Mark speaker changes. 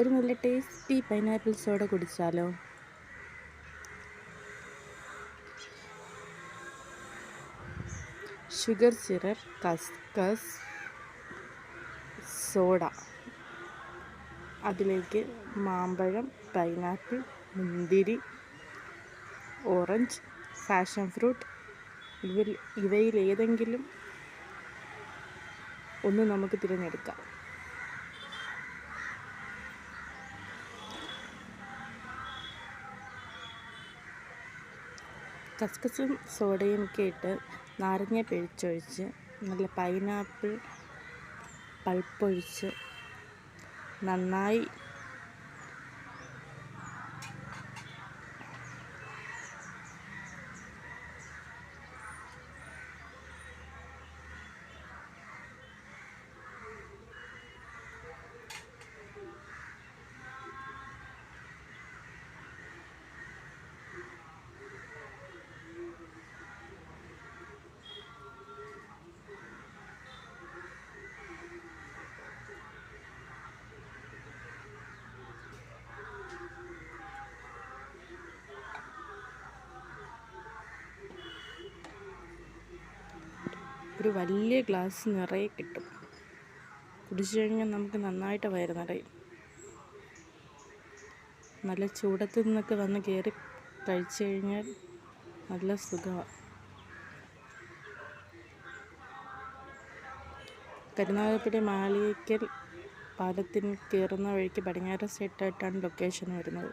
Speaker 1: ഒരു നല്ല tasty pineapple soda കുടിച്ചാലോ? ഷുഗർ സിറപ്പ് കസ്കസ് സോഡ അതിലേക്ക് മാമ്പഴം പൈനാപ്പിൾ മുന്തിരി ഓറഞ്ച് ഫാഷൻ ഫ്രൂട്ട് ഇവയിൽ ഏതെങ്കിലും ഒന്ന് നമുക്ക് തിരഞ്ഞെടുക്കാം. കസ്കസും സോഡയും ഒക്കെ ഇട്ട് നാരങ്ങ പിഴിച്ചൊഴിച്ച് നല്ല പൈനാപ്പിൾ പൾപ്പൊഴിച്ച് നന്നായി ഒരു വലിയ ഗ്ലാസ് നിറയെ കിട്ടും. കുടിച്ചു കഴിഞ്ഞാൽ നമുക്ക് നന്നായിട്ട് വയറ് നിറയും. നല്ല ചൂടത്ത് നിന്നൊക്കെ വന്ന് കയറി കഴിച്ചു കഴിഞ്ഞാൽ നല്ല സുഖമാണ് കരുനാഗപ്പള്ളി മാളികയ്ക്കൽ പാലത്തിന് കയറുന്ന വഴിക്ക് പടിഞ്ഞാറ് സൈഡായിട്ടാണ് ലൊക്കേഷൻ വരുന്നത്.